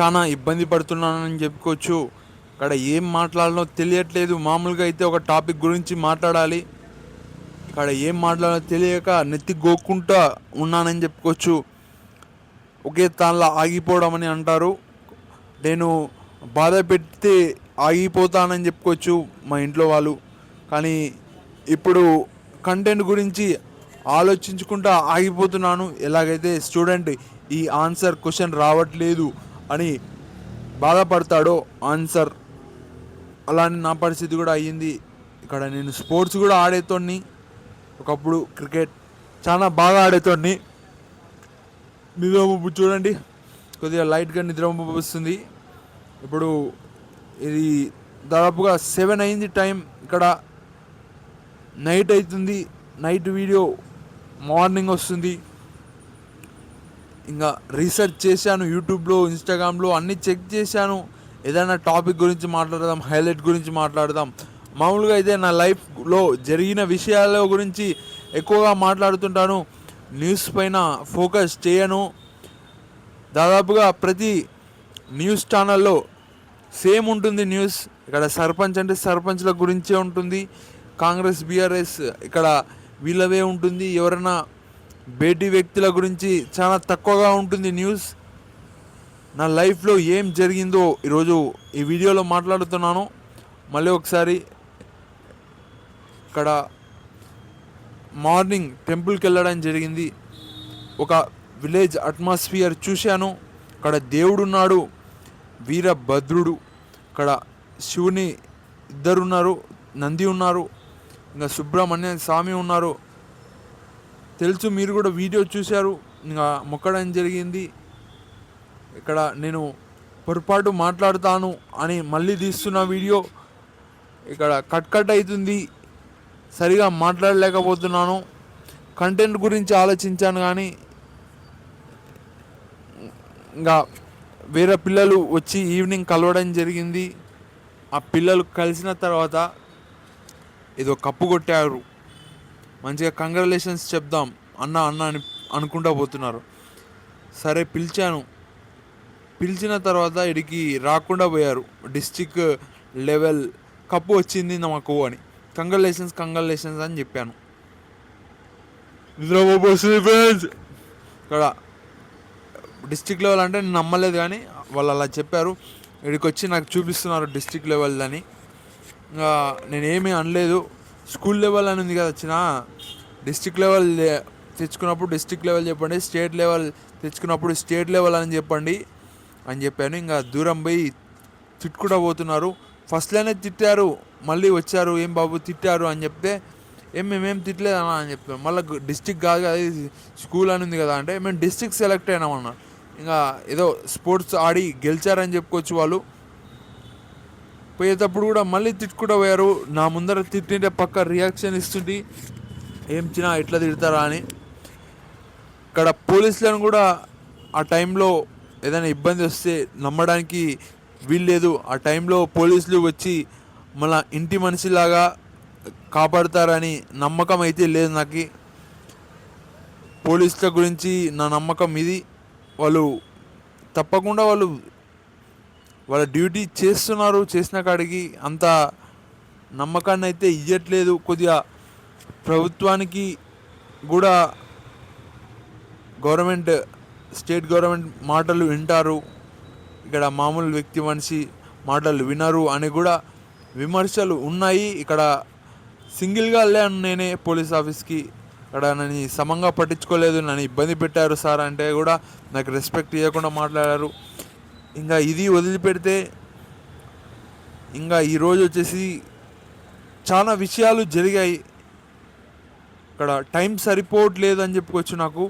చాలా ఇబ్బంది పడుతున్నానని చెప్పుకోవచ్చు. ఇక్కడ ఏం మాట్లాడాలో తెలియట్లేదు. మామూలుగా అయితే ఒక టాపిక్ గురించి మాట్లాడాలి. ఇక్కడ ఏం మాట్లాడాలో తెలియక నెత్తి గోక్కుంటా ఉన్నానని చెప్పుకోవచ్చు. ఒకే తాన్లో ఆగిపోవడం అని అంటారు. నేను బాధ పెడితే ఆగిపోతానని చెప్పుకోవచ్చు మా ఇంట్లో వాళ్ళు. కానీ ఇప్పుడు కంటెంట్ గురించి ఆలోచించుకుంటా ఆగిపోతున్నాను. ఎలాగైతే స్టూడెంట్ ఈ ఆన్సర్ క్వశ్చన్ రావట్లేదు. అని బాధపడతాడో? ఆన్సర్ అలానే నా పరిస్థితి కూడా అయ్యింది. ఇక్కడ నేను స్పోర్ట్స్ కూడా ఆడేతోని ఒకప్పుడు క్రికెట్ చాలా బాగా ఆడేతోని నిద్రమబ్బు చూడండి. కొద్దిగా లైట్గా నిద్రమబ్బు వస్తుంది. ఇప్పుడు ఇది దాదాపుగా సెవెన్ అయింది టైం ఇక్కడ. నైట్ అవుతుంది. నైట్ వీడియో మార్నింగ్ వస్తుంది. ఇంకా రీసెర్చ్ చేశాను యూట్యూబ్లో ఇన్స్టాగ్రామ్లో అన్నీ చెక్ చేశాను. ఏదైనా టాపిక్ గురించి మాట్లాడదాం హైలైట్ గురించి మాట్లాడదాం. మామూలుగా అయితే నా లైఫ్లో జరిగిన విషయాల గురించి ఎక్కువగా మాట్లాడుతుంటాను. న్యూస్ పైన ఫోకస్ చేయను. దాదాపుగా ప్రతి న్యూస్ ఛానల్లో సేమ్ ఉంటుంది న్యూస్ ఇక్కడ సర్పంచ్ అంటే సర్పంచ్ల గురించే ఉంటుంది. కాంగ్రెస్ బీఆర్ఎస్ ఇక్కడ వీళ్ళవే ఉంటుంది. ఎవరైనా బేటీ వ్యక్తుల గురించి చాలా తక్కువగా ఉంటుంది న్యూస్. నా లైఫ్లో ఏం జరిగిందో ఈరోజు ఈ వీడియోలో మాట్లాడుతున్నాను. మళ్ళీ ఒకసారి ఇక్కడ మార్నింగ్ టెంపుల్కి వెళ్ళడం జరిగింది. ఒక విలేజ్ అట్మాస్ఫియర్ చూశాను. అక్కడ దేవుడు ఉన్నాడు వీరభద్రుడు అక్కడ శివుని ఇద్దరున్నారు నంది ఉన్నారు ఇంకా సుబ్రహ్మణ్య స్వామి ఉన్నారు. తెలుసు మీరు కూడా వీడియో చూశారు. ఇంకా మొక్కడం జరిగింది. ఇక్కడ నేను పొరపాటు మాట్లాడుతాను అని మళ్ళీ తీస్తున్న వీడియో. ఇక్కడ కట్ కట్ అవుతుంది. సరిగా మాట్లాడలేకపోతున్నాను. కంటెంట్ గురించి ఆలోచించాను కానీ ఇంకా వేరే పిల్లలు వచ్చి ఈవినింగ్ కలవడం జరిగింది. ఆ పిల్లలు కలిసిన తర్వాత ఏదో కప్పు కొట్టారు. మంచిగా కంగ్రాచులేషన్స్ చెప్దాం అన్న అన్న అని అనుకుంటా పోతున్నారు. సరే పిలిచాను. పిలిచిన తర్వాత ఇడికి రాకుండా పోయారు. డిస్టిక్ లెవెల్ కప్పు వచ్చింది మాకు అని. కంగ్రాచులేషన్స్ కంగ్రాచులేషన్స్ అని చెప్పాను. ఇక్కడ డిస్టిక్ లెవెల్ అంటే నేను నమ్మలేదు కానీ వాళ్ళు అలా చెప్పారు. ఇక్కడికి వచ్చి నాకు చూపిస్తున్నారు డిస్టిక్ లెవెల్ అని. ఇంకా నేనేమీ అనలేదు. స్కూల్ లెవెల్ అని ఉంది కదా వచ్చిన డిస్టిక్ లెవెల్ తెచ్చుకున్నప్పుడు డిస్టిక్ లెవెల్ చెప్పండి స్టేట్ లెవెల్ తెచ్చుకున్నప్పుడు స్టేట్ లెవెల్ అని చెప్పండి అని చెప్పాను. ఇంకా దూరం పోయి తిట్టుకుంటా పోతున్నారు. ఫస్ట్లోనే తిట్టారు మళ్ళీ వచ్చారు ఏం బాబు తిట్టారు? అని చెప్తే ఏం మేమేం తిట్టలేదు అన్న అని చెప్పాం మళ్ళీ డిస్టిక్ కాదు కదా స్కూల్ అని ఉంది కదా అంటే మేము డిస్టిక్ సెలెక్ట్ అయినామన్నా ఇంకా ఏదో స్పోర్ట్స్ ఆడి గెలిచారని చెప్పుకోవచ్చు వాళ్ళు. పోయేటప్పుడు కూడా మళ్ళీ తిట్టుకుంటూ పోయారు. నా ముందర తిట్టింటే పక్క రియాక్షన్ ఇస్తుంది ఏం చిన్న ఎట్లా తిడతారా అని. ఇక్కడ పోలీసులను కూడా ఆ టైంలో ఏదైనా ఇబ్బంది వస్తే నమ్మడానికి వీల్లేదు. ఆ టైంలో పోలీసులు వచ్చి మన ఇంటి మనిషిలాగా కాపాడుతారని నమ్మకం అయితే లేదు నాకు. పోలీసుల గురించి నా నమ్మకం ఇది. వాళ్ళు తప్పకుండా వాళ్ళు వాళ్ళ డ్యూటీ చేస్తున్నారు చేసిన కాడికి అంత నమ్మకాన్ని అయితే ఇవ్వట్లేదు కొద్దిగా ప్రభుత్వానికి కూడా గవర్నమెంట్ స్టేట్ గవర్నమెంట్ మాటలు వింటారు. ఇక్కడ మామూలు వ్యక్తి మనిషి మాటలు వినరు అని కూడా విమర్శలు ఉన్నాయి. ఇక్కడ సింగిల్గా వెళ్ళాను నేనే పోలీస్ ఆఫీస్కి అక్కడ నన్ను సమంగా పట్టించుకోలేదు నన్ను ఇబ్బంది పెట్టారు సార్ అంటే కూడా నాకు రెస్పెక్ట్ ఇవ్వకుండా మాట్లాడారు. ఇంకా ఇది వదిలిపెడితే ఇంకా ఈరోజు వచ్చేసి చాలా విషయాలు జరిగాయి. ఇక్కడ టైం సరిపోవట్లేదు అని చెప్పుకోవచ్చు నాకు.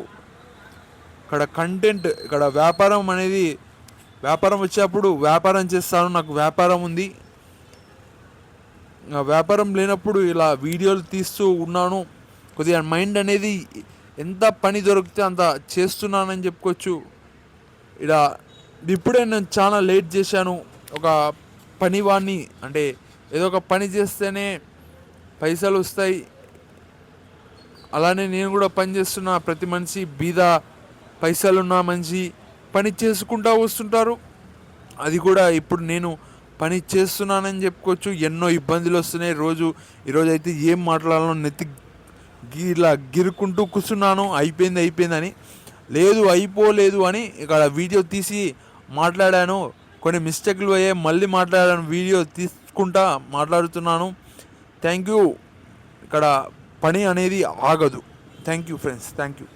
ఇక్కడ కంటెంట్ ఇక్కడ వ్యాపారం అనేది వ్యాపారం వచ్చేప్పుడు వ్యాపారం చేస్తాను నాకు వ్యాపారం ఉంది. ఇంకా వ్యాపారం లేనప్పుడు ఇలా వీడియోలు తీస్తూ ఉన్నాను. కొద్దిగా మైండ్ అనేది ఎంత పని దొరికితే అంత చేస్తున్నానని చెప్పుకోవచ్చు. ఇలా ఇప్పుడే నేను చాలా లేట్ చేశాను. ఒక పనివాణ్ణి అంటే ఏదో ఒక పని చేస్తేనే పైసలు వస్తాయి. అలానే నేను కూడా పని చేస్తున్న. ప్రతి మనిషి బీద పైసలున్న మనిషి పని చేసుకుంటూ వస్తుంటారు. అది కూడా ఇప్పుడు నేను పని చేస్తున్నానని చెప్పుకోవచ్చు. ఎన్నో ఇబ్బందులు వస్తున్నాయి. రోజు ఈరోజు అయితే ఏం మాట్లాడాలో నెత్తి గి- ఇలా గిరుకుంటూ కూర్చున్నాను. అయిపోయింది అయిపోయిందని. లేదు అయిపోలేదు అని ఇక్కడ వీడియో తీసి మాట్లాడాను కొన్ని మిస్టేక్లు అయ్యే మళ్ళీ మాట్లాడాను వీడియో తీసుకుంటా మాట్లాడుతున్నాను. Thank you. ఇక్కడ పని అనేది ఆగదు. Thank you friends. Thank you.